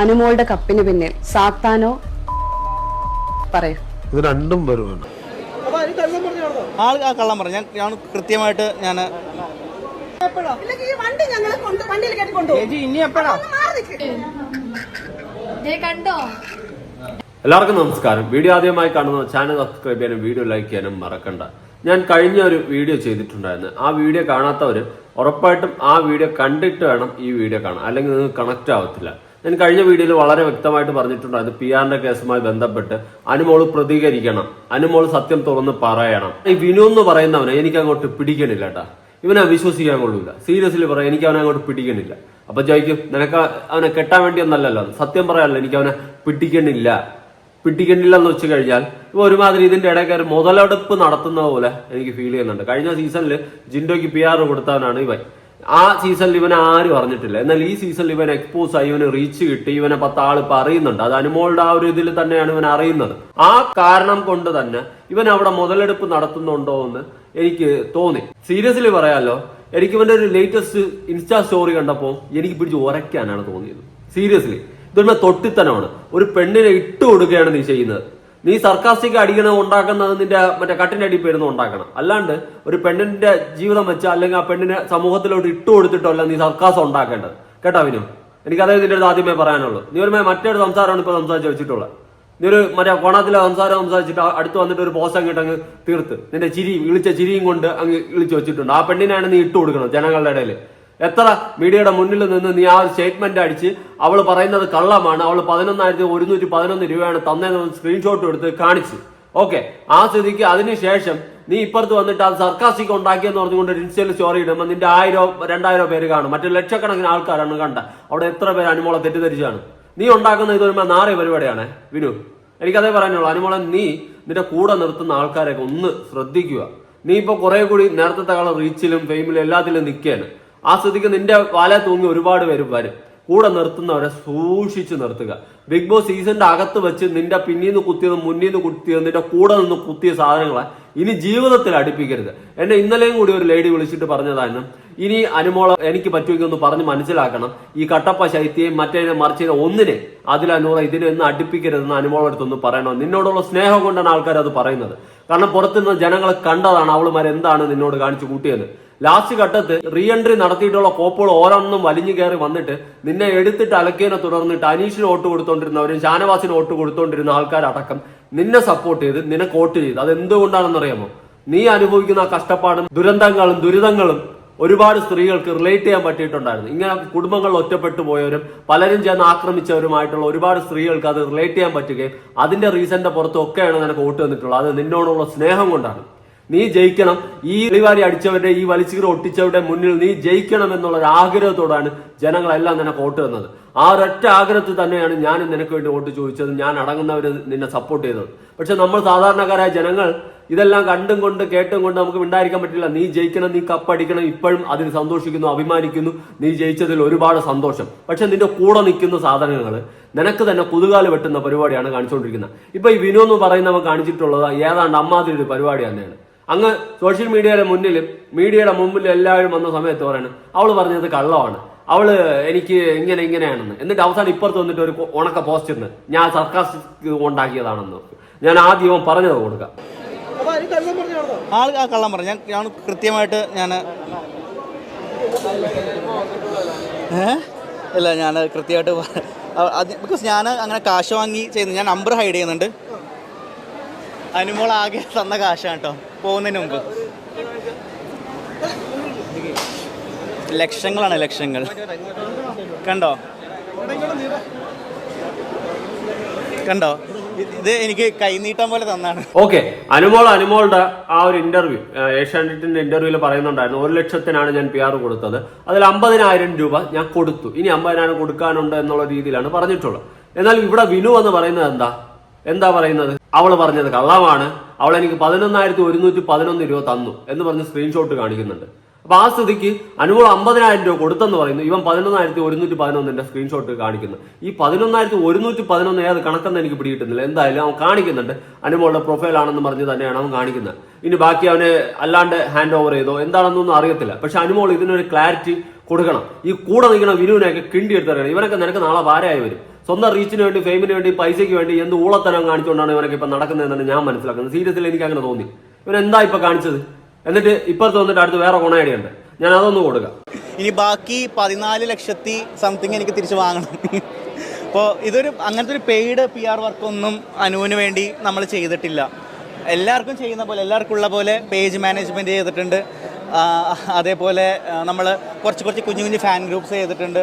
അനുമോളുടെ കപ്പിന് പിന്നിൽ. സാത്താനോ? പറയൂ. ഇത് രണ്ടും വരുവാണ്. ആൾ ആ കള്ളം പറഞ്ഞു. ഞാൻ ഞാൻ കൃത്യമായിട്ട് ഞാൻ കണ്ടോ എല്ലാവർക്കും നമസ്കാരം. വീഡിയോ ആദ്യമായി കാണുന്ന ചാനൽ സബ്സ്ക്രൈബ് ചെയ്യാനും വീഡിയോ ലൈക്ക് ചെയ്യാനും മറക്കണ്ട. ഞാൻ കഴിഞ്ഞ ഒരു വീഡിയോ ചെയ്തിട്ടുണ്ടായിരുന്നു. ആ വീഡിയോ കാണാത്തവർ ഉറപ്പായിട്ടും ആ വീഡിയോ കണ്ടിട്ട് വേണം ഈ വീഡിയോ കാണാൻ. അല്ലെങ്കിൽ നിങ്ങൾക്ക് കണക്ട് ആവത്തില്ല. ഞാൻ കഴിഞ്ഞ വീഡിയോയിൽ വളരെ വ്യക്തമായിട്ട് പറഞ്ഞിട്ടുണ്ടായിരുന്നു പി ആറിന്റെ കേസുമായി ബന്ധപ്പെട്ട് അനുമോൾ പ്രതികരിക്കണം. അനുമോൾ സത്യം തുറന്ന് പറയണം. ഈ വിനു എന്ന് പറയുന്നവനെ എനിക്ക് അങ്ങോട്ട് പിടിക്കണില്ല കേട്ടാ ഇവനെ വിശ്വസിക്കാൻ കൊള്ളൂല. സീരിയസ്ലി പറയാം എനിക്ക് അവനെ അങ്ങോട്ട് പിടിക്കണില്ല. അപ്പൊ ചോദിക്കും നിനക്ക് അവനെ കെട്ടാൻ വേണ്ടിയൊന്നല്ലല്ലോ സത്യം പറയാനല്ലോ എനിക്ക് അവനെ പിടിക്കണില്ല. പിടിക്കണില്ല എന്ന് വെച്ച് കഴിഞ്ഞാൽ ഇപ്പൊ ഒരുമാതിരി ഇതിന്റെ ഇടയിൽ കയറി മുതലെടുപ്പ് നടത്തുന്ന പോലെ എനിക്ക് ഫീൽ ചെയ്യുന്നുണ്ട്. കഴിഞ്ഞ സീസണിൽ ജിൻഡോയ്ക്ക് പി ആർ കൊടുത്തവനാണ് ഇവൻ. ആ സീസണിൽ ഇവനെ ആരും അറിഞ്ഞിട്ടില്ല. എന്നാൽ ഈ സീസണിൽ ഇവൻ എക്സ്പോസ് ആയി ഇവന് റീച്ച് കിട്ടി ഇവനെ പത്ത് ആൾ ഇപ്പൊ അറിയുന്നുണ്ട്. അത് അനുമോളുടെ ആ ഒരു ഇതിൽ തന്നെയാണ് ഇവൻ അറിയുന്നത്. ആ കാരണം കൊണ്ട് തന്നെ ഇവൻ അവിടെ മുതലെടുപ്പ് നടത്തുന്നുണ്ടോ എന്ന് എനിക്ക് തോന്നി. സീരിയസ്ലി പറയാലോ എനിക്ക് ഇവന്റെ ഒരു ലേറ്റസ്റ്റ് ഇൻസ്റ്റാ സ്റ്റോറി കണ്ടപ്പോൾ എനിക്ക് പിടിച്ച് ഉരയ്ക്കാനാണ് തോന്നിയത്. സീരിയസ്ലി ഇതൊരു തൊട്ടിത്തനമാണ്. ഒരു പെണ്ണിനെ ഇട്ട് കൊടുക്കുകയാണ് നീ ചെയ്യുന്നത്. നീ സർക്കാസ്റ്റിക് അടിക്കണ ഉണ്ടാക്കുന്നത് നിന്റെ മറ്റേ കട്ടിന്റെ അടി പേരുന്ന് ഉണ്ടാക്കണം. അല്ലാണ്ട് ഒരു പെണ്ണിന്റെ ജീവിതം വെച്ച് അല്ലെങ്കിൽ ആ പെണ്ണിനെ സമൂഹത്തിലോട്ട് ഇട്ട് കൊടുത്തിട്ടല്ല നീ സർക്കാസ് ഉണ്ടാക്കേണ്ടത്. കേട്ടോ വിനു? എനിക്ക് അതേ നിന്റെ അടുത്ത് ആദ്യമേ പറയാനുള്ളൂ. നീ ഒരു മറ്റൊരു സംസാരമാണ് ഇപ്പൊ സംസാരിച്ച് വെച്ചിട്ടുള്ളത്. നീ ഒരു മറ്റേ കോണത്തിലെ സംസാരം സംസാരിച്ചിട്ട് അടുത്ത് വന്നിട്ട് ഒരു പോസ്റ്റ് അങ്ങോട്ട് അങ്ങ് തീർത്ത്. നിന്റെ ചിരി വിളിച്ച ചിരിയും കൊണ്ട് അങ്ങ് വിളിച്ചു വെച്ചിട്ടുണ്ട്. ആ പെണ്ണിനാണ് നീ ഇട്ടു കൊടുക്കണം ജനങ്ങളുടെ ഇടയിൽ എത്ര മീഡിയയുടെ മുന്നിൽ നിന്ന് നീ ആ ഒരു സ്റ്റേറ്റ്മെന്റ് അടിച്ച് അവൾ പറയുന്നത് കള്ളമാണ്. അവൾ പതിനൊന്നായിരത്തി ഒരുന്നൂറ്റി പതിനൊന്ന് രൂപയാണ് തന്നതെന്ന് സ്ക്രീൻഷോട്ട് എടുത്ത് കാണിച്ചു. ഓക്കെ ആ സ്ഥിതിക്ക് അതിനുശേഷം നീ ഇപ്പുറത്ത് വന്നിട്ട് അത് സർക്കാസിക്ക് ഉണ്ടാക്കിയെന്ന് പറഞ്ഞുകൊണ്ട് ഇൻസ്റ്റയിൽ സ്റ്റോറി ഇടുമ്പോൾ നിന്റെ ആയിരം രണ്ടായിരം പേര് കാണും. മറ്റു ലക്ഷക്കണക്കിന് ആൾക്കാരാണ് കണ്ട. അവിടെ എത്ര പേര് അനുമോളെ തെറ്റിദ്ധരിച്ചാണ്. നീ ഉണ്ടാക്കുന്ന ഇത് വരുമ്പോൾ നാറിയ പരിപാടിയാണ്. വിനു എനിക്കതേ പറയാനുള്ളൂ. അനുമോളെ നീ നിന്റെ കൂടെ നിർത്തുന്ന ആൾക്കാരെയൊക്കെ ഒന്ന് ശ്രദ്ധിക്കുക. നീ ഇപ്പൊ കുറെ കൂടി നേരത്തെ കാലം റീച്ചിലും ഫെയിമിലും എല്ലാത്തിലും നിൽക്കുകയാണ്. ആ സ്ഥിതിക്ക് നിന്റെ വാല തൂങ്ങി ഒരുപാട് പേര് വരും. കൂടെ നിർത്തുന്നവരെ സൂക്ഷിച്ചു നിർത്തുക. ബിഗ് ബോസ് സീസണിന്റെ അകത്ത് വെച്ച് നിന്റെ പിന്നീന്ന് നിന്ന് മുന്നീന്ന് കുത്തിയതും നിന്റെ കൂടെ നിന്ന് കുത്തിയ സാധനങ്ങളെ ഇനി ജീവിതത്തിൽ അടുപ്പിക്കരുത്. എന്നെ ഇന്നലെയും കൂടി ഒരു ലേഡി വിളിച്ചിട്ട് പറഞ്ഞതായിരുന്നു ഇനി അനുമോളം എനിക്ക് പറ്റുമെങ്കിൽ ഒന്ന് പറഞ്ഞ് മനസ്സിലാക്കണം. ഈ കട്ടപ്പ ശൈത്യയും മറ്റേതിനെ മറിച്ചതിനെ ഒന്നിനെ അതിലനൂറ ഇതിനെ ഒന്ന് അടുപ്പിക്കരുതെന്ന് അനുമോളം അടുത്തൊന്ന് പറയണം? നിന്നോടുള്ള സ്നേഹം കൊണ്ടാണ് ആൾക്കാർ അത് പറയുന്നത്. കാരണം പുറത്തുനിന്ന് ജനങ്ങളെ കണ്ടതാണ് അവളുമാർ എന്താണ് നിന്നോട് കാണിച്ചു കൂട്ടിയത്. ലാസ്റ്റ് ഘട്ടത്ത് റീ എൻട്രി നടത്തിയിട്ടുള്ള കോപ്പുകൾ ഓരോന്നും വലിഞ്ഞു കയറി വന്നിട്ട് നിന്നെ എടുത്തിട്ട് അലക്കിയതിനെ തുടർന്നിട്ട് അനീഷിന് വോട്ട് കൊടുത്തോണ്ടിരുന്നവരും ഷാനവാസിന് വോട്ട് കൊടുത്തോണ്ടിരുന്ന ആൾക്കാരടക്കം നിന്നെ സപ്പോർട്ട് ചെയ്ത് നിനക്ക് വോട്ട് ചെയ്ത്. അത് എന്തുകൊണ്ടാണെന്നറിയാമോ നീ അനുഭവിക്കുന്ന കഷ്ടപ്പാടും ദുരന്തങ്ങളും ദുരിതങ്ങളും ഒരുപാട് സ്ത്രീകൾക്ക് റിലേറ്റ് ചെയ്യാൻ പറ്റിയിട്ടുണ്ടായിരുന്നു. ഇങ്ങനെ കുടുംബങ്ങൾ ഒറ്റപ്പെട്ടു പോയവരും പലരും ചേർന്ന് ആക്രമിച്ചവരുമായിട്ടുള്ള ഒരുപാട് സ്ത്രീകൾക്ക് അത് റിലേറ്റ് ചെയ്യാൻ പറ്റുകയും അതിന്റെ റീസന്റെ പുറത്തൊക്കെയാണ് നിനക്ക് വോട്ട് തന്നിട്ടുള്ളത്. അത് നിന്നോടുള്ള സ്നേഹം കൊണ്ടാണ്. നീ ജയിക്കണം. ഈ ഇളിവാരി അടിച്ചവരുടെ ഈ വലിച്ചുകീറ ഒട്ടിച്ചവരുടെ മുന്നിൽ നീ ജയിക്കണം എന്നുള്ള ഒരു ആഗ്രഹത്തോടാണ് ജനങ്ങളെല്ലാം നിനക്ക് വോട്ട് തന്നത്. ആ ഒരൊറ്റ ആഗ്രഹത്തിൽ തന്നെയാണ് ഞാൻ നിനക്ക് വേണ്ടി വോട്ട് ചോദിച്ചത് ഞാൻ അടങ്ങുന്നവർ നിന്നെ സപ്പോർട്ട് ചെയ്തത്. പക്ഷെ നമ്മൾ സാധാരണക്കാരായ ജനങ്ങൾ ഇതെല്ലാം കണ്ടും കൊണ്ട് കേട്ടും കൊണ്ട് നമുക്ക് ഉണ്ടായിരിക്കാൻ പറ്റില്ല. നീ ജയിക്കണം നീ കപ്പടിക്കണം ഇപ്പോഴും അതിന് സന്തോഷിക്കുന്നു അഭിമാനിക്കുന്നു. നീ ജയിച്ചതിൽ ഒരുപാട് സന്തോഷം. പക്ഷെ നിന്റെ കൂടെ നിൽക്കുന്ന സാധനങ്ങൾ നിനക്ക് തന്നെ കുതുകാൽ വെട്ടുന്ന പരിപാടിയാണ് കാണിച്ചുകൊണ്ടിരിക്കുന്നത്. ഇപ്പൊ ഈ വിനു എന്ന് കാണിച്ചിട്ടുള്ളത് ഏതാണ്ട് അമ്മാതിരി ഒരു പരിപാടി തന്നെയാണ്. അങ്ങ് സോഷ്യൽ മീഡിയയുടെ മുന്നിലും മീഡിയയുടെ മുമ്പിലും എല്ലാവരും വന്ന സമയത്ത് പറയണം അവൾ പറഞ്ഞത് കള്ളമാണ്. അവൾ എനിക്ക് ഇങ്ങനെ ഇങ്ങനെയാണെന്ന്. എന്നിട്ട് അവസാനം ഇപ്പുറത്ത് വന്നിട്ട് ഒരു ഉണക്ക പോസ്റ്റ് ഇന്ന് ഞാൻ സർക്കാർ ഉണ്ടാക്കിയതാണെന്ന് ഞാൻ ആദ്യം പറഞ്ഞത് കൊടുക്കാം. ആൾ ആ കള്ളം പറഞ്ഞു. ഞാൻ ഞാൻ കൃത്യമായിട്ട് ഞാൻ ഇല്ല ഞാൻ കൃത്യമായിട്ട് ബിക്കോസ് ഞാൻ അങ്ങനെ കാശ് വാങ്ങി ചെയ്യുന്നു. ഞാൻ നമ്പർ ഹൈഡ് ചെയ്യുന്നുണ്ട്. അനുമോൾ ആകെ തന്ന കാശാണ് കേട്ടോ. പോകുന്നതിന് മുമ്പ്? ലക്ഷങ്ങളാണ് ലക്ഷങ്ങൾ. കണ്ടോ? കണ്ടോ? ഇത് എനിക്ക് കൈനീട്ടം പോലെ തന്നാണ്. ഓക്കെ അനുമോൾ അനുമോളുടെ ആ ഒരു ഇന്റർവ്യൂ ഏഷ്യാനെറ്റിന്റെ ഇന്റർവ്യൂൽ പറയുന്നുണ്ടായിരുന്നു ഒരു ലക്ഷത്തിനാണ് ഞാൻ പി ആർ കൊടുത്തത്. അതിൽ അമ്പതിനായിരം രൂപ ഞാൻ കൊടുത്തു. ഇനി അമ്പതിനായിരം കൊടുക്കാനുണ്ട് എന്നുള്ള രീതിയിലാണ് പറഞ്ഞിട്ടുള്ളത്. എന്നാൽ ഇവിടെ വിനു എന്ന് പറയുന്നത് എന്താ? എന്താ പറയുന്നത്? അവൾ പറഞ്ഞത് കള്ളമാണ്. അവൾ എനിക്ക് പതിനൊന്നായിരത്തി ഒരുന്നൂറ്റി പതിനൊന്ന് രൂപ തന്നു എന്ന് പറഞ്ഞ് സ്ക്രീൻഷോട്ട് കാണിക്കുന്നുണ്ട്. അപ്പൊ ആ സ്ഥിതിക്ക് അനുമോൾ അമ്പതിനായിരം രൂപ കൊടുത്തെന്ന് പറയുന്നു. ഇവൻ പതിനൊന്നായിരത്തി ഒരുന്നൂറ്റി പതിനൊന്നിന്റെ സ്ക്രീൻഷോട്ട് കാണിക്കുന്നു. ഈ പതിനൊന്നായിരത്തി ഒരുന്നൂറ്റി പതിനൊന്ന് ഏത് കണക്കെന്ന് എനിക്ക് പിടികിട്ടുന്നില്ല. എന്തായാലും അവൻ കാണിക്കുന്നുണ്ട്. അനുമോളുടെ പ്രൊഫൈൽ ആണെന്ന് പറഞ്ഞ് തന്നെയാണ് അവൻ കാണിക്കുന്നത്. ഇനി ബാക്കി അവന് അല്ലാണ്ട് ഹാൻഡ് ഓവർ ചെയ്തോ എന്താണെന്നൊന്നും അറിയത്തില്ല. പക്ഷെ അനുമോൾ ഇതിനൊരു ക്ലാരിറ്റി കൊടുക്കണം. ഈ കൂടെ നിൽക്കുന്ന വിനുവിനെയൊക്കെ കിണ്ടി എടുത്തറിയണം ഇവനൊക്കെ നിനക്ക് നാളെ ഭാരമായി വരും. സ്വന്തം റീച്ചിന് വേണ്ടി ഫെയിമിന് വേണ്ടി പൈസയ്ക്ക് വേണ്ടി എന്ത് ഊളത്തരം കാണിച്ചുകൊണ്ടാണ് ഇവനൊക്കെ ഇപ്പൊ നടക്കുന്നതെന്നാണ് ഞാൻ മനസ്സിലാക്കുന്നത്. സീരിയസ്ലി എനിക്ക് അങ്ങനെ തോന്നി. ഇവൻ എന്താ ഇപ്പൊ കാണിച്ചത്? എന്നിട്ട് ഇപ്പുറത്ത് വന്നിട്ട് അടുത്ത് വേറെ ഗുണയടിയുണ്ട് ഞാൻ അതൊന്ന് കൊടുക്കാം ഇനി ബാക്കി പതിനാല് ലക്ഷത്തി സംതിങ് എനിക്ക് തിരിച്ചു വാങ്ങണം. അപ്പോൾ ഇതൊരു അങ്ങനത്തെ ഒരു പെയ്ഡ് പി ആർ വർക്കൊന്നും അനുവിന് വേണ്ടി നമ്മൾ ചെയ്തിട്ടില്ല. എല്ലാവർക്കും ചെയ്യുന്ന പോലെ എല്ലാവർക്കും ഉള്ള പോലെ പേജ് മാനേജ്മെന്റ് ചെയ്തിട്ടുണ്ട്. അതേപോലെ നമ്മൾ കുറച്ച് കുറച്ച് കുഞ്ഞു കുഞ്ഞു ഫാൻ ഗ്രൂപ്പ്സ് ചെയ്തിട്ടുണ്ട്.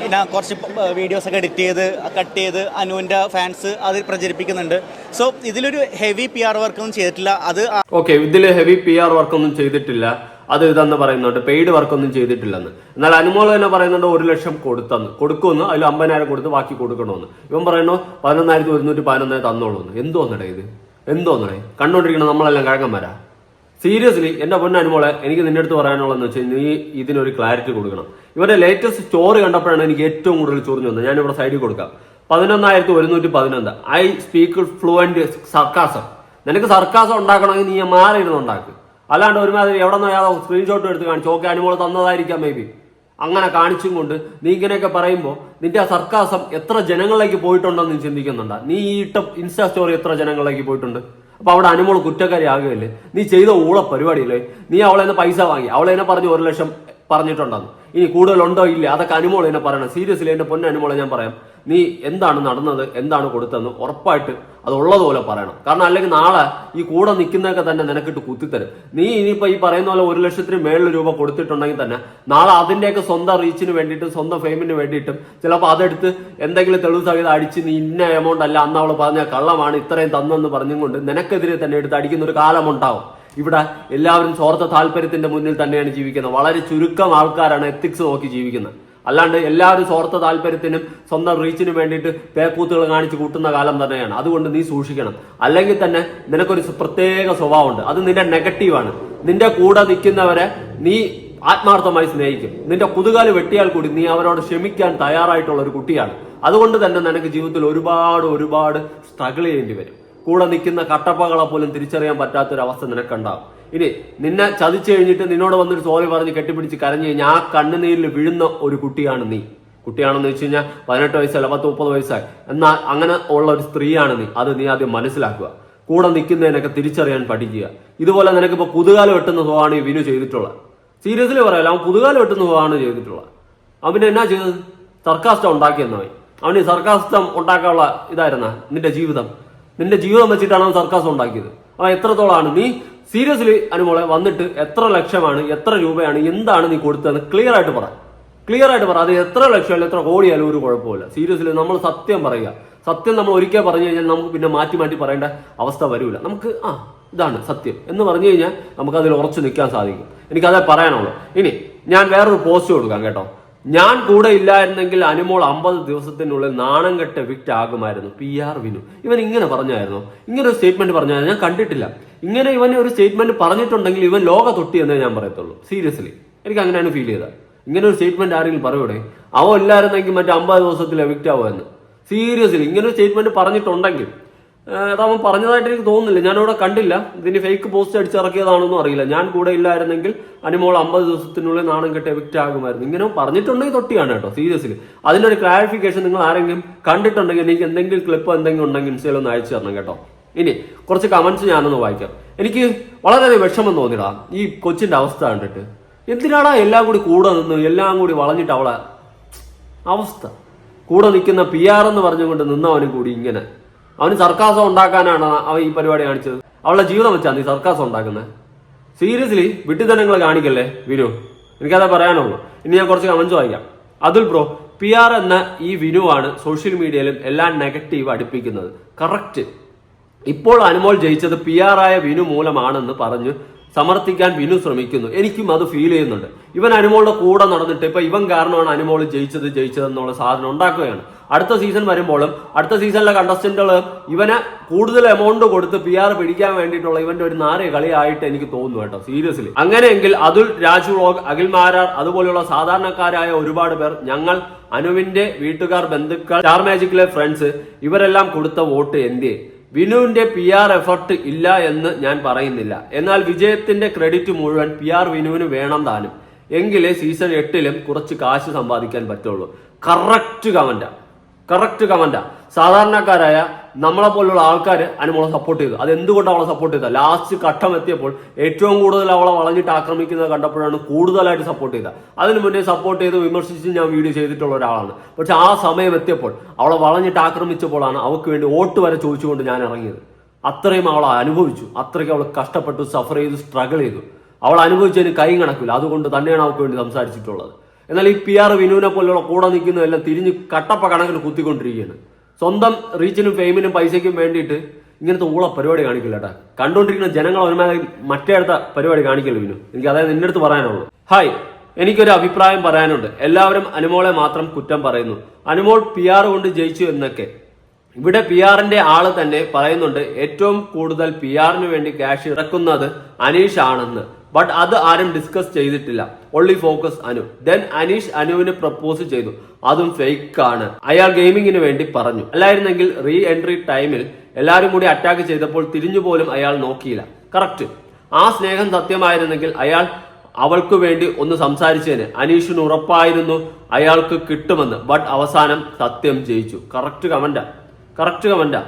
പിന്നെ കുറച്ച് വീഡിയോസൊക്കെ എഡിറ്റ് ചെയ്ത് കട്ട് ചെയ്ത് അനുവിന്റെ ഫാൻസ് അത് പ്രചരിപ്പിക്കുന്നുണ്ട്. സോ ഇതിലൊരു ഹെവി പി ആർ വർക്കൊന്നും ചെയ്തിട്ടില്ല. അത് ഓക്കെ ഇതിൽ ഹെവി പി ആർ വർക്കൊന്നും ചെയ്തിട്ടില്ല. അത് ഇതെന്ന് പറയുന്നുണ്ട്. പെയ്ഡ് വർക്കൊന്നും ചെയ്തിട്ടില്ലെന്ന്. എന്നാൽ അനുമോൾ തന്നെ പറയുന്നുണ്ട് ഒരു ലക്ഷം കൊടുത്തെന്ന്. കൊടുക്കുമെന്ന്. അതിൽ അമ്പതിനായിരം കൊടുത്ത് ബാക്കി കൊടുക്കണമെന്ന്. ഇവൻ പറയുന്നു പതിനൊന്നായിരത്തി ഒരുന്നൂറ്റി പതിനൊന്നായി തന്നോളൂ എന്ന് എന്തോന്നടേ ഇത്? എന്തോന്നടേ? കണ്ടുകൊണ്ടിരിക്കണം നമ്മളെല്ലാം കഴകന്മാരാ സീരിയസ്ലി എന്റെ പൊന്ന അനുമോളെ എനിക്ക് നിന്റെ അടുത്ത് പറയാനുള്ളതെന്ന് വെച്ചാൽ നീ ഇതിനൊരു ക്ലാരിറ്റി കൊടുക്കണം. ഇവരുടെ ലേറ്റസ്റ്റ് സ്റ്റോറി കണ്ടപ്പോഴാണ് എനിക്ക് ഏറ്റവും കൂടുതൽ ചൊറിഞ്ഞു വന്നത് ഞാനിവിടെ സൈഡിൽ കൊടുക്കാം. പതിനൊന്നായിരത്തി ഒരുന്നൂറ്റി പതിനൊന്ന്. ഐ സ്പീക്ക് ഫ്ലുവന്റ് സർക്കാസം നിനക്ക് സർക്കാസം ഉണ്ടാക്കണമെങ്കിൽ നീ മാറി ഇരുന്ന് ഉണ്ടാക്ക്. അല്ലാണ്ട് ഒരുമാതിരി എവിടെ നിന്ന് ഏതോ സ്ക്രീൻഷോട്ട് എടുത്ത് കാണിച്ചു ഓക്കെ അനുമോൾ തന്നതായിരിക്കാം മേ ബി അങ്ങനെ കാണിച്ചും കൊണ്ട് നീ ഇങ്ങനെയൊക്കെ പറയുമ്പോൾ നിന്റെ ആ സർക്കാസം എത്ര ജനങ്ങളിലേക്ക് പോയിട്ടുണ്ടെന്ന് നീ ചിന്തിക്കുന്നുണ്ടോ? നീ ഈ ഇട്ട ഇൻസ്റ്റാ സ്റ്റോറി എത്ര ജനങ്ങളിലേക്ക് പോയിട്ടുണ്ട്? അപ്പൊ അവിടെ അനുമോൾ കുറ്റക്കാരി ആകുകയല്ലേ നീ ചെയ്ത ഊള പരിപാടിയില്ലേ? നീ അവളെ പൈസ വാങ്ങി. അവളെന്നെ പറഞ്ഞു ഒരു ലക്ഷം പറഞ്ഞിട്ടുണ്ടെന്ന് ഇനി കൂടുതലുണ്ടോ ഇല്ല അതൊക്കെ അനുമോൾ എന്നെ പറയണം. സീരിയസ്ലി എന്റെ പൊന്ന അനുമോളെ ഞാൻ പറയാം. നീ എന്താണ് നടന്നത് എന്താണ് കൊടുത്തതെന്ന് ഉറപ്പായിട്ട് അത് ഉള്ളതുപോലെ പറയണം. കാരണം അല്ലെങ്കിൽ നാളെ ഈ കൂടെ നിൽക്കുന്നതൊക്കെ തന്നെ നിനക്കിട്ട് കുത്തിത്തരും. നീ ഇനിയിപ്പോ ഈ പറയുന്ന പോലെ ഒരു ലക്ഷത്തിന് മേളിൽ രൂപ കൊടുത്തിട്ടുണ്ടെങ്കിൽ തന്നെ നാളെ അതിന്റെയൊക്കെ സ്വന്തം റീച്ചിന് വേണ്ടിയിട്ടും സ്വന്തം ഫെയിമിന് വേണ്ടിയിട്ടും ചിലപ്പോൾ അതെടുത്ത് എന്തെങ്കിലും തെളിവ് സഹിതം അടിച്ച് നീ ഇന്ന എമൗണ്ട് അല്ല അന്ന് അവൾ പറഞ്ഞ കള്ളമാണ് ഇത്രയും തന്നെന്ന് പറഞ്ഞും കൊണ്ട് നിനക്കെതിരെ തന്നെ എടുത്ത് അടിക്കുന്ന ഒരു കാലമുണ്ടാവും ഇവിടെ എല്ലാവരും സ്വാർത്ഥ താല്പര്യത്തിന്റെ മുന്നിൽ തന്നെയാണ് ജീവിക്കുന്നത്. വളരെ ചുരുക്കം ആൾക്കാരാണ് എത്തിക്സ് നോക്കി ജീവിക്കുന്നത്. അല്ലാണ്ട് എല്ലാവരും സ്വാർത്ഥ താല്പര്യത്തിനും സ്വന്തം റീച്ചിനും വേണ്ടിയിട്ട് പേക്കൂത്തുകൾ കാണിച്ച് കൂട്ടുന്ന കാലം തന്നെയാണ്. അതുകൊണ്ട് നീ സൂക്ഷിക്കണം. അല്ലെങ്കിൽ തന്നെ നിനക്കൊരു പ്രത്യേക സ്വഭാവമുണ്ട്. അത് നിന്റെ നെഗറ്റീവാണ് നിന്റെ കൂടെ നിൽക്കുന്നവരെ നീ ആത്മാർത്ഥമായി സ്നേഹിക്കും. നിന്റെ കുതുകാൽ വെട്ടിയാൽ കൂടി നീ അവരോട് ക്ഷമിക്കാൻ തയ്യാറായിട്ടുള്ള ഒരു കുട്ടിയാണ്. അതുകൊണ്ട് തന്നെ നിനക്ക് ജീവിതത്തിൽ ഒരുപാട് ഒരുപാട് സ്ട്രഗിൾ ചെയ്യേണ്ടി വരും. കൂടെ നിൽക്കുന്ന കട്ടപ്പകളെ പോലും തിരിച്ചറിയാൻ പറ്റാത്തൊരവസ്ഥ നിനക്കുണ്ടാവും. ഇനി നിന്നെ ചതിച്ചു കഴിഞ്ഞിട്ട് നിന്നോട് വന്നൊരു സോറി പറഞ്ഞ് കെട്ടിപ്പിടിച്ച് കരഞ്ഞു കഴിഞ്ഞാൽ ആ കണ്ണുനീരിൽ വീഴുന്ന ഒരു കുട്ടിയാണ് നീ. കുട്ടിയാണെന്ന് വെച്ച് കഴിഞ്ഞാൽ പതിനെട്ട് വയസ്സല്ല പത്ത് മുപ്പത് വയസ്സായി. എന്നാൽ അങ്ങനെ ഉള്ള ഒരു സ്ത്രീയാണ് നീ. അത് നീ ആദ്യം മനസ്സിലാക്കുക. കൂടെ നിൽക്കുന്നതിനൊക്കെ തിരിച്ചറിയാൻ പഠിക്കുക. ഇതുപോലെ നിനക്കിപ്പോൾ പുതുകാലം വെട്ടുന്ന സുഖമാണ് ഈ വിനു ചെയ്തിട്ടുള്ളത്. സീരിയസ്ലി പറയാലോ അവൻ പുതുകാലം വെട്ടുന്ന സുഖമാണ് ചെയ്തിട്ടുള്ളത്. അവന് എന്നാ ചെയ്തത്? സർക്കാസ്റ്റം ഉണ്ടാക്കിയെന്നവൻ അവന് സർക്കാസ്റ്റം ഉണ്ടാക്കാനുള്ള ഇതായിരുന്ന നിന്റെ ജീവിതം. നിന്റെ ജീവിതം വെച്ചിട്ടാണ് അവൻ സർക്കാസ് ഉണ്ടാക്കിയത്. അവൻ എത്രത്തോളമാണ്? നീ സീരിയസ്ലി അനുമോളെ വന്നിട്ട് എത്ര ലക്ഷമാണ് എത്ര രൂപയാണ് എന്താണ് നീ കൊടുത്തതെന്ന് ക്ലിയർ ആയിട്ട് പറ. ക്ലിയർ ആയിട്ട് പറ. അത് എത്ര ലക്ഷമായാലും എത്ര കോടിയായാലും ഒരു കുഴപ്പമില്ല സീരിയസ്ലി നമ്മൾ സത്യം പറയുക. സത്യം നമ്മൾ ഒരിക്കൽ പറഞ്ഞു കഴിഞ്ഞാൽ നമുക്ക് പിന്നെ മാറ്റി മാറ്റി പറയേണ്ട അവസ്ഥ വരില്ല നമുക്ക് ആ ഇതാണ് സത്യം. എന്ന് പറഞ്ഞു കഴിഞ്ഞാൽ നമുക്ക് അതിൽ ഉറച്ചു നിൽക്കാൻ സാധിക്കും. എനിക്കതേ പറയാനുള്ളൂ. ഇനി ഞാൻ വേറൊരു പോസ്റ്റ് കൊടുക്കാം കേട്ടോ. ഞാൻ കൂടെ ഇല്ലായിരുന്നെങ്കിൽ അനുമോൾ അമ്പത് ദിവസത്തിനുള്ളിൽ നാണം കെട്ട വിക്റ്റ് ആകുമായിരുന്നു. P R Vinu. ഇവൻ ഇങ്ങനെ പറഞ്ഞായിരുന്നു. ഇങ്ങനെ ഒരു സ്റ്റേറ്റ്മെന്റ് പറഞ്ഞായിരുന്നു. ഞാൻ കണ്ടിട്ടില്ല. ഇങ്ങനെ ഇവൻ ഒരു സ്റ്റേറ്റ്മെന്റ് പറഞ്ഞിട്ടുണ്ടെങ്കിൽ ഇവൻ ലോക തൊട്ടി എന്നേ ഞാൻ പറയത്തുള്ളൂ. സീരിയസ്ലി എനിക്ക് അങ്ങനെയാണ് ഫീൽ ചെയ്തത്. ഇങ്ങനെ ഒരു സ്റ്റേറ്റ്മെന്റ് ആരെങ്കിലും പറയൂടെ? അവ ഇല്ലായിരുന്നെങ്കിൽ മറ്റേ അമ്പത് ദിവസത്തിൽ എവിക്റ്റ് ആവുമെന്ന് സീരിയസ്ലി ഇങ്ങനെ ഒരു സ്റ്റേറ്റ്മെന്റ് പറഞ്ഞിട്ടുണ്ടെങ്കിൽ അത് പറഞ്ഞതായിട്ട് എനിക്ക് തോന്നുന്നില്ല. ഞാനവിടെ കണ്ടില്ല. ഇതിന് ഫേക്ക് പോസ്റ്റ് അടിച്ചിറക്കിയതാണെന്നും അറിയില്ല. ഞാൻ കൂടെ ഇല്ലായിരുന്നെങ്കിൽ അനുമോൾ അമ്പത് ദിവസത്തിനുള്ളിൽ നാണം കെട്ട് എവിക്റ്റ് ആകുമായിരുന്നു. ഇങ്ങനെ പറഞ്ഞിട്ടുണ്ടെങ്കിൽ തൊട്ടിയാണ് കേട്ടോ സീരിയസ്ലി അതിന്റെ ഒരു ക്ലാരിഫിക്കേഷൻ നിങ്ങൾ ആരെങ്കിലും കണ്ടിട്ടുണ്ടെങ്കിൽ എനിക്ക് എന്തെങ്കിലും ക്ലിപ്പ് എന്തെങ്കിലും ഉണ്ടെങ്കിൽ ഇൻസ്റ്റയിൽ ഒന്ന് അയച്ചു തരണം കേട്ടോ. ഇനി കുറച്ച് കമന്റ്സ് ഞാനൊന്ന് വായിക്കാം. എനിക്ക് വളരെയധികം വിഷമം തോന്നിടാ ഈ കൊച്ചിന്റെ അവസ്ഥ കണ്ടിട്ട്. എന്തിനാടാ എല്ലാം കൂടി കൂടെ നിന്ന് എല്ലാം കൂടി വളഞ്ഞിട്ട് അവളെ? അവസ്ഥ. കൂടെ നിൽക്കുന്ന പി ആർ എന്ന് പറഞ്ഞുകൊണ്ട് നിന്നവനും കൂടി ഇങ്ങനെ. അവന് സർക്കാസം ഉണ്ടാക്കാനാണ് അവൻ ഈ പരിപാടി കാണിച്ചത്. അവളുടെ ജീവിതം വെച്ചാണ് നീ സർക്കാസം ഉണ്ടാക്കുന്നത് സീരിയസ്ലി വിട്ടിത്തനങ്ങൾ കാണിക്കല്ലേ വിനു? എനിക്കതാ പറയാനുള്ളൂ. ഇനി ഞാൻ കുറച്ച് കമൻസ് വായിക്കാം. അതുൽ ബ്രോ പി ആർ എന്ന ഈ വിനു ആണ് സോഷ്യൽ മീഡിയയിലും എല്ലാം നെഗറ്റീവ് അടുപ്പിക്കുന്നത്. കറക്റ്റ് ഇപ്പോൾ അനുമോൾ ജയിച്ചത് പി ആർ ആയ വിനു മൂലമാണെന്ന് പറഞ്ഞു സമർത്ഥിക്കാൻ വിനു ശ്രമിക്കുന്നു. എനിക്കും അത് ഫീൽ ചെയ്യുന്നുണ്ട്. ഇവൻ അനുമോളുടെ കൂടെ നടന്നിട്ട് ഇപ്പൊ ഇവൻ കാരണമാണ് അനുമോൾ ജയിച്ചത് ജയിച്ചത് എന്നുള്ള സാധനം ഉണ്ടാക്കുകയാണ്. അടുത്ത സീസൺ വരുമ്പോഴും അടുത്ത സീസണിലെ കണ്ടസ്റ്റന്റുകൾ ഇവന് കൂടുതൽ എമൗണ്ട് കൊടുത്ത് പി ആർ പിടിക്കാൻ വേണ്ടിയിട്ടുള്ള ഇവന്റെ ഒരു നാറിയ കളിയായിട്ട് എനിക്ക് തോന്നുന്നു കേട്ടോ സീരിയസ്ലി അങ്ങനെയെങ്കിൽ അതുൽ രാജു വ്ളോഗ് അഖിൽ മാരാർ അതുപോലെയുള്ള സാധാരണക്കാരായ ഒരുപാട് പേർ ഞങ്ങൾ അനുവിന്റെ വീട്ടുകാർ ബന്ധുക്കൾ സ്റ്റാർ മാജിക്കിലെ ഫ്രണ്ട്സ് ഇവരെല്ലാം കൊടുത്ത വോട്ട് എന്തേ വിനുവിന്റെ പി ആർ എഫർട്ട് ഇല്ല എന്ന് ഞാൻ പറയുന്നില്ല. എന്നാൽ വിജയത്തിന്റെ ക്രെഡിറ്റ് മുഴുവൻ പി ആർ വിനുവിന് വേണം താനും. എങ്കിലേ സീസൺ എട്ടിലും കുറച്ച് കാശ് സമ്പാദിക്കാൻ പറ്റുള്ളൂ. കറക്റ്റ് കമന്റാ കറക്റ്റ് കമന്റാ സാധാരണക്കാരായ നമ്മളെ പോലുള്ള ആൾക്കാർ അനുമോളെ സപ്പോർട്ട് ചെയ്തു. അത് എന്തുകൊണ്ട് അവളെ സപ്പോർട്ട് ചെയ്ത ലാസ്റ്റ് ഘട്ടം എത്തിയപ്പോൾ ഏറ്റവും കൂടുതൽ അവളെ വളഞ്ഞിട്ട് ആക്രമിക്കുന്നത് കണ്ടപ്പോഴാണ് കൂടുതലായിട്ട് സപ്പോർട്ട് ചെയ്തത്. അതിന് മുന്നേ സപ്പോർട്ട് ചെയ്ത് വിമർശിച്ച് ഞാൻ വീഡിയോ ചെയ്തിട്ടുള്ള ഒരാളാണ്. പക്ഷെ ആ സമയം എത്തിയപ്പോൾ അവളെ വളഞ്ഞിട്ട് ആക്രമിച്ചപ്പോഴാണ് അവൾക്ക് വേണ്ടി വോട്ട് വരെ ചോദിച്ചുകൊണ്ട് ഞാൻ ഇറങ്ങിയത്. അത്രയും അവൾ അനുഭവിച്ചു. അത്രയ്ക്ക് അവൾ കഷ്ടപ്പെട്ടു സഫർ ചെയ്തു സ്ട്രഗിൾ ചെയ്തു. അവൾ അനുഭവിച്ചതിന് കൈ കണക്കില്ല. അതുകൊണ്ട് തന്നെയാണ് അവൾക്ക് വേണ്ടി സംസാരിച്ചിട്ടുള്ളത്. എന്നാൽ ഈ പി ആർ വിനുവിനെ പോലുള്ള കൂടെ നിൽക്കുന്നതെല്ലാം തിരിഞ്ഞ് കട്ടപ്പ കണക്കിന് കുത്തിക്കൊണ്ടിരിക്കുകയാണ്. സ്വന്തം റീച്ചിനും ഫെയിമിനും പൈസയ്ക്കും വേണ്ടിയിട്ട് ഇങ്ങനത്തെ ഊള പരിപാടി കാണിക്കില്ല കേട്ടാ കണ്ടുകൊണ്ടിരിക്കുന്ന ജനങ്ങൾ ഒരുമാതിരി മറ്റേ അടുത്ത പരിപാടി കാണിക്കില്ല വിനു എനിക്ക് അതായത് നിന്റെ അടുത്ത് പറയാനുള്ളൂ. ഹായ് എനിക്കൊരു അഭിപ്രായം പറയാനുണ്ട്. എല്ലാവരും അനുമോളെ മാത്രം കുറ്റം പറയുന്നു. അനുമോൾ പി ആർ കൊണ്ട് ജയിച്ചു എന്നൊക്കെ. ഇവിടെ പി ആറിന്റെ ആൾ തന്നെ പറയുന്നുണ്ട് ഏറ്റവും കൂടുതൽ പി ആറിന് വേണ്ടി ക്യാഷ് ഇറക്കുന്നത് അനീഷ് ആണെന്ന്. ബട്ട് അത് ആരും ഡിസ്കസ് ചെയ്തിട്ടില്ല. Only focus Anu. Then Aneesh അനുവിന് പ്രപ്പോസ് ചെയ്തു. അതും ഫേക്ക് ആണ്. അയാൾ ഗെയിമിങ്ങിന് വേണ്ടി പറഞ്ഞു. അല്ലായിരുന്നെങ്കിൽ റീ എൻട്രി ടൈമിൽ എല്ലാവരും കൂടി അറ്റാക്ക് ചെയ്തപ്പോൾ തിരിഞ്ഞു പോലും അയാൾ നോക്കിയില്ല. കറക്റ്റ് ആ സ്നേഹം സത്യമായിരുന്നെങ്കിൽ അയാൾ അവൾക്ക് വേണ്ടി ഒന്ന് സംസാരിച്ചതിന് അനീഷിന് ഉറപ്പായിരുന്നു അയാൾക്ക് കിട്ടുമെന്ന്. ബട്ട് അവസാനം സത്യം ജയിച്ചു. കറക്റ്റ് കമന്റാ കറക്റ്റ് കമന്റാ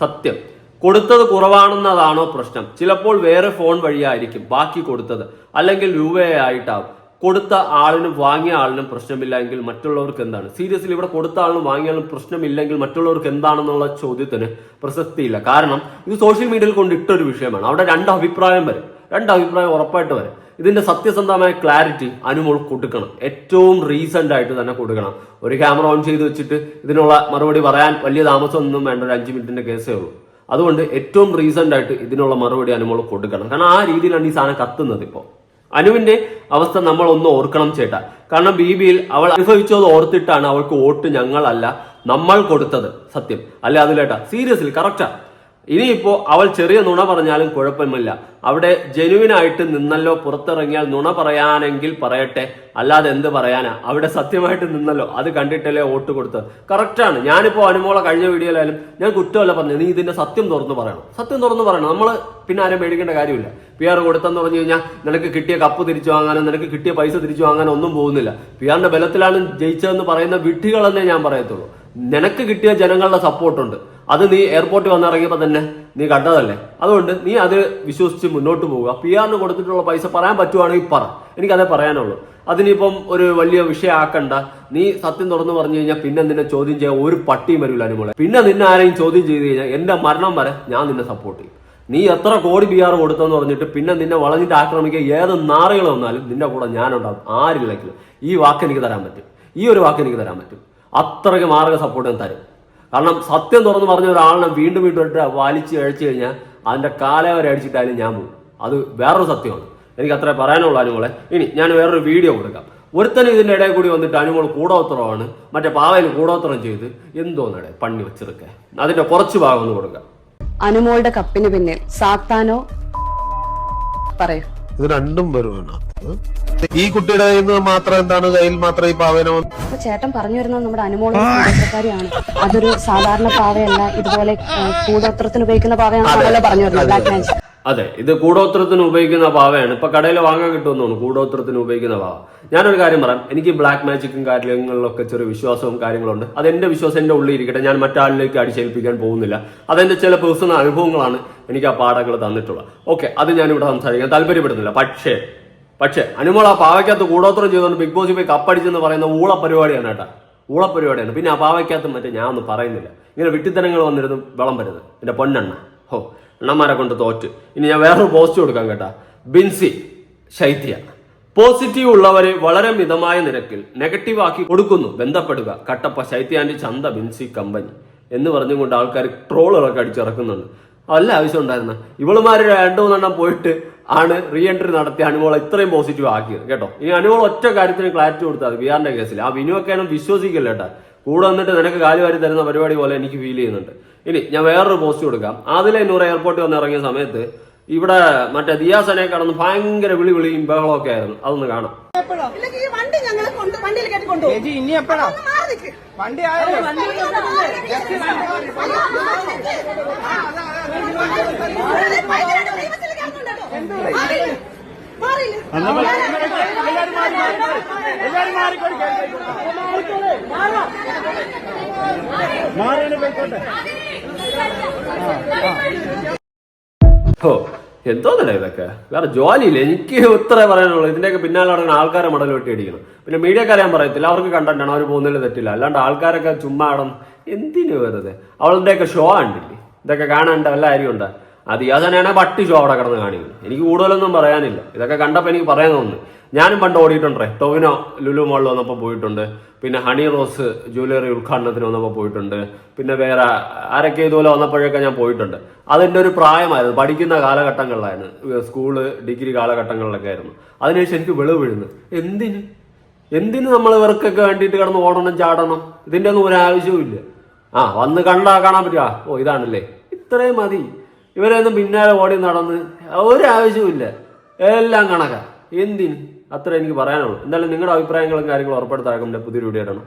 സത്യം. കൊടുത്തത് കുറവാണെന്നതാണോ പ്രശ്നം. ചിലപ്പോൾ വേറെ ഫോൺ വഴിയായിരിക്കും ബാക്കി കൊടുത്തത്. അല്ലെങ്കിൽ രൂപയായിട്ടാവും. കൊടുത്ത ആളിനും വാങ്ങിയ ആളിനും പ്രശ്നമില്ല എങ്കിൽ മറ്റുള്ളവർക്ക് എന്താണ്? സീരിയസ്ലി ഇവിടെ കൊടുത്ത ആളിനും വാങ്ങിയ ആളിനും പ്രശ്നമില്ലെങ്കിൽ മറ്റുള്ളവർക്ക് എന്താണെന്നുള്ള ചോദ്യത്തിന് പ്രസക്തിയില്ല. കാരണം ഇത് സോഷ്യൽ മീഡിയയിൽ കൊണ്ട് ഇട്ടൊരു വിഷയമാണ്. അവിടെ രണ്ട് അഭിപ്രായം വരും. രണ്ട് അഭിപ്രായം ഉറപ്പായിട്ട് വരും. ഇതിന്റെ സത്യസന്ധമായ ക്ലാരിറ്റി അനുമോൾ കൊടുക്കണം. ഏറ്റവും റീസെന്റ് ആയിട്ട് തന്നെ കൊടുക്കണം. ഒരു ക്യാമറ ഓൺ ചെയ്ത് വെച്ചിട്ട് ഇതിനുള്ള മറുപടി പറയാൻ വലിയ താമസമൊന്നും വേണ്ട ഒരു അഞ്ച് മിനിറ്റിന്റെ കേസേ ഉള്ളൂ. അതുകൊണ്ട് ഏറ്റവും റീസെന്റ് ആയിട്ട് ഇതിനുള്ള മറുപടി അനുമോൾ കൊടുക്കണം. കാരണം ആ രീതിയിലാണ് ഈ സാധനം കത്തുന്നത് ഇപ്പോൾ അനുവിന്റെ അവസ്ഥ നമ്മൾ ഒന്ന് ഓർക്കണം ചേട്ടാ. കാരണം ബി ബിയിൽ അവൾ അനുഭവിച്ചത് ഓർത്തിട്ടാണ് അവൾക്ക് വോട്ട് ഞങ്ങളല്ല നമ്മൾ കൊടുത്തത്. സത്യം. അല്ല അതിലേട്ടാ. സീരിയസ്ലി കറക്റ്റാ ഇനിയിപ്പോ അവൾ ചെറിയ നുണ പറഞ്ഞാലും കുഴപ്പമില്ല അവിടെ ജെനുവിനായിട്ട് നിന്നല്ലോ പുറത്തിറങ്ങിയാൽ നുണ പറയാനെങ്കിൽ പറയട്ടെ. അല്ലാതെ എന്ത് പറയാനാ? അവിടെ സത്യമായിട്ട് നിന്നല്ലോ. അത് കണ്ടിട്ടല്ലേ വോട്ട് കൊടുത്തത്. കറക്റ്റാണ് ഞാനിപ്പോ അനുമോളെ കഴിഞ്ഞ വീഡിയോയിലായാലും ഞാൻ കുറ്റമല്ല പറഞ്ഞു നീ ഇതിന്റെ സത്യം തുറന്നു പറയണം. സത്യം തുറന്നു പറയണം. നമ്മൾ പിന്നെ ആരും മേടിക്കേണ്ട കാര്യമില്ല. പി ആർ കൊടുത്തെന്ന് പറഞ്ഞു കഴിഞ്ഞാൽ നിനക്ക് കിട്ടിയ കപ്പ് തിരിച്ചു വാങ്ങാനോ നിനക്ക് കിട്ടിയ പൈസ തിരിച്ചു വാങ്ങാനോ ഒന്നും പോകുന്നില്ല. പി ആറിന്റെ ബലത്തിലാണ് ജയിച്ചതെന്ന് പറയുന്ന വിഡ്ഢികളെന്നേ ഞാൻ പറയത്തുള്ളൂ. നിനക്ക് കിട്ടിയ ജനങ്ങളുടെ സപ്പോർട്ടുണ്ട് അത് നീ എയർപോർട്ടിൽ വന്നിറങ്ങിയപ്പോൾ തന്നെ നീ കണ്ടതല്ലേ? അതുകൊണ്ട് നീ അത് വിശ്വസിച്ച് മുന്നോട്ട് പോവുക. പി ആറിന് കൊടുത്തിട്ടുള്ള പൈസ പറയാൻ പറ്റുവാണെങ്കിൽ പറ. എനിക്കതേ പറയാനുള്ളൂ. അതിനിപ്പം ഒരു വലിയ വിഷയമാക്കണ്ട. നീ സത്യം തുറന്നു പറഞ്ഞു കഴിഞ്ഞാൽ പിന്നെ നിന്നെ ചോദ്യം ചെയ്യാൻ ഒരു പട്ടിയും വരില്ല അനുമോളെ പിന്നെ നിന്നെ ആരെയും ചോദ്യം ചെയ്ത് കഴിഞ്ഞാൽ എന്റെ മരണം വരെ ഞാൻ നിന്നെ സപ്പോർട്ട് ചെയ്യും. നീ എത്ര കോടി പി ആർ കൊടുത്തെന്ന് പറഞ്ഞിട്ട് പിന്നെ നിന്നെ വളഞ്ഞിട്ട് ആക്രമിക്കുക ഏത് നാറുകൾ വന്നാലും നിന്റെ കൂടെ ഞാനുണ്ടാവും. ആരില്ലെങ്കിലും. ഈ വാക്ക് എനിക്ക് തരാൻ പറ്റും. ഈ ഒരു വാക്ക് എനിക്ക് തരാൻ പറ്റും. അത്രയ്ക്ക് മാർഗ സപ്പോർട്ട് ഞാൻ തരും. കാരണം സത്യം തുറന്ന് പറഞ്ഞ ഒരാളിനെ വീണ്ടും വീണ്ടും ഇട്ട് വലിച്ച് അഴിച്ചു കഴിഞ്ഞാൽ അതിന്റെ കാലം വരെ അടിച്ചിട്ടാലും ഞാൻ പോകും. അത് വേറൊരു സത്യമാണ്. എനിക്ക് അത്രേ പറയാനുള്ളൂ അനുമോളെ. ഇനി ഞാൻ വേറൊരു വീഡിയോ കൊടുക്കാം. ഒരുത്തനും ഇതിന്റെ ഇടയിൽ കൂടി വന്നിട്ട് അനുമോൾ കൂടോത്രമാണ്. മറ്റേ പാവയിൽ കൂടോത്രം ചെയ്ത് എന്തോന്നടെ പണി വെച്ചെടുക്ക അതിന്റെ കുറച്ച് ഭാഗം ഒന്ന് കൊടുക്കാം. അനുമോളുടെ കപ്പിന് പിന്നിൽ സാത്താനോ പറയൂ. ഇത് രണ്ടും വരും അതിനകത്ത്. ഈ കുട്ടിയുടെ കയ്യിൽ നിന്ന് മാത്രം എന്താണ്? കയ്യിൽ മാത്രം ഈ പാവേനോ അപ്പൊ ചേട്ടൻ പറഞ്ഞു വരുന്നത് നമ്മുടെ അനുമോൾ പാവക്കാരിയാണ് അതൊരു സാധാരണ പാവയല്ല ഇതുപോലെ കൂടോത്രത്തിന് ഉപയോഗിക്കുന്ന പാവയാണ് പറഞ്ഞു വരുന്നത്. ബ്ലാക്ക് മാജിക് അതെ ഇത് കൂടോത്രത്തിന് ഉപയോഗിക്കുന്ന പാവയാണ്. ഇപ്പൊ കടയിൽ വാങ്ങാൻ കിട്ടുമെന്ന് തോന്നുന്നു കൂടോത്രത്തിന് ഉപയോഗിക്കുന്ന പാവ. ഞാനൊരു കാര്യം പറയാം എനിക്ക് ബ്ലാക്ക് മാജിക്കും കാര്യങ്ങളിലൊക്കെ ചെറിയ വിശ്വാസവും കാര്യങ്ങളുണ്ട്. അത് എന്റെ വിശ്വാസം എന്റെ ഉള്ളിൽ ഇരിക്കട്ടെ ഞാൻ മറ്റാളിലേക്ക് അടിച്ചേൽപ്പിക്കാൻ പോകുന്നില്ല. അതെന്റെ ചില പേഴ്സണൽ അനുഭവങ്ങളാണ് എനിക്ക് ആ പാഠങ്ങൾ തന്നിട്ടുള്ളത്. ഓക്കെ അത് ഞാൻ ഇവിടെ സംസാരിക്കാൻ താല്പര്യപ്പെടുന്നില്ല. പക്ഷേ പക്ഷേ അനുമോൾ ആ പാവയ്ക്കകത്ത് കൂടോത്രം ചെയ്തുകൊണ്ട് ബിഗ് ബോസിൽ പോയി കപ്പടിച്ചെന്ന് പറയുന്ന ഊള പരിപാടിയാണ് കേട്ടോ ഊള പരിപാടിയാണ്. പിന്നെ ആ പാവയ്ക്കകത്ത് മറ്റേ ഞാൻ ഒന്നും പറയുന്നില്ല. ഇങ്ങനെ വിട്ടിത്തരങ്ങൾ വിളം വിളമ്പരുത്. എന്റെ പൊന്നെണ്ണ. ഹോ എണ്ണന്മാരെ കൊണ്ട് തോറ്റ്. ഇനി ഞാൻ വേറൊരു പോസ്റ്റ് കൊടുക്കാം കേട്ടാ. ബിൻസി ശൈത്യ. പോസിറ്റീവ് ഉള്ളവരെ വളരെ മിതമായ നിരക്കിൽ നെഗറ്റീവ് ആക്കി കൊടുക്കുന്നു ബന്ധപ്പെടുക. കട്ടപ്പ ശൈത്യാന്റെ ചന്ത ബിൻസി കമ്പനി എന്ന് പറഞ്ഞുകൊണ്ട് ആൾക്കാർ ട്രോളുകളൊക്കെ അടിച്ചിറക്കുന്നുണ്ട്. അല്ല ആവശ്യം ഉണ്ടായിരുന്ന? ഇവളുമാര് രണ്ടു മൂന്നെണ്ണം പോയിട്ട് ആണ് റീ എൻട്രി നടത്തി അനുമോളെ ഇത്രയും പോസിറ്റീവ് ആക്കിയത് കേട്ടോ ഇനി അനുമോൾ ഒറ്റ കാര്യത്തിന് ക്ലാരിറ്റി കൊടുത്താൽ മതി ബിഹാറിന്റെ കേസിൽ ആ വിനുവൊക്കെയാണ് വിശ്വസിക്കില്ല കേട്ടാ കൂടെ വന്നിട്ട് നിനക്ക് കാലുവാരി തരുന്ന പരിപാടി പോലെ എനിക്ക് ഫീൽ ചെയ്യുന്നുണ്ട് ഇനി ഞാൻ വേറൊരു പോസ്റ്റ് കൊടുക്കാം അതിലെ നൂറ് എയർപോർട്ടിൽ വന്ന് ഇറങ്ങിയ സമയത്ത് ഇവിടെ മറ്റേ ദിയാസനെ കടന്ന് ഭയങ്കര വിളി വിളിയും ബഹളമൊക്കെ ആയിരുന്നു അതൊന്ന് കാണാം വണ്ടി ഓ എന്തോന്നല്ലേ ഇതൊക്കെ? വേറെ ജോലിയില്ല? എനിക്ക് ഉത്തരം പറയാനുള്ളൂ. ഇതിന്റെയൊക്കെ പിന്നാലെ നടക്കുന്ന ആൾക്കാരെ മടൽ വെട്ടി അടിക്കണം പിന്നെ മീഡിയക്കാരെ ഞാൻ പറയത്തില്ല. അവർക്ക് കണ്ടന്റാണ് അവർ പോകുന്നതിൽ തെറ്റില്ല. അല്ലാണ്ട് ആൾക്കാരൊക്കെ ചുമ്മാ എന്തിനു വെറുതെ? അവളുടെയൊക്കെ ഷോ കണ്ടില്ലേ? ഇതൊക്കെ കാണാണ്ട് വല്ല ആരും ഉണ്ടാ അത് തന്നെയാണ് പട്ടി ഷോ കിടന്ന് കാണിക്കുന്നത്. എനിക്ക് കൂടുതലൊന്നും പറയാനില്ല. ഇതൊക്കെ കണ്ടപ്പോൾ എനിക്ക് പറയാൻ തോന്നുന്നു ഞാനും പണ്ട് ഓടിയിട്ടുണ്ട്. ടൊവിനോ ലുലു മോളിൽ വന്നപ്പോൾ പോയിട്ടുണ്ട്. പിന്നെ ഹണി റോസ് ജ്വല്ലറി ഉദ്ഘാടനത്തിന് വന്നപ്പോൾ പോയിട്ടുണ്ട്. പിന്നെ വേറെ ആരൊക്കെ ഇതുപോലെ വന്നപ്പോഴൊക്കെ ഞാൻ പോയിട്ടുണ്ട്. അതിന്റെ ഒരു പ്രായമായിരുന്നു. പഠിക്കുന്ന കാലഘട്ടങ്ങളിലായിരുന്നു. സ്കൂൾ ഡിഗ്രി കാലഘട്ടങ്ങളിലൊക്കെ ആയിരുന്നു. അതിനുശേഷം എനിക്ക് വെളിവ് വീഴുന്നു. എന്തിന്? എന്തിന് നമ്മൾ ഇവർക്കൊക്കെ വേണ്ടിയിട്ട് കിടന്ന് ഓടണം ചാടണം? ഇതിന്റെ ഒന്നും ഒരു ആവശ്യവും ഇല്ല ആ വന്ന് കണ്ടാ കാണാൻ പറ്റുക ഓ ഇതാണല്ലേ? ഇത്രയും മതി. ഇവരെയൊന്നും പിന്നാലെ ഓടി നടന്ന് ഒരു ആവശ്യവും എല്ലാം കണക്കാ. എന്തിന്? അത്ര എനിക്ക് പറയാനുള്ളൂ. എന്തായാലും നിങ്ങളുടെ അഭിപ്രായങ്ങളും കാര്യങ്ങളും ഉറപ്പെടുത്താൻ പുതിയൊരു വീഡിയോ ഇടണം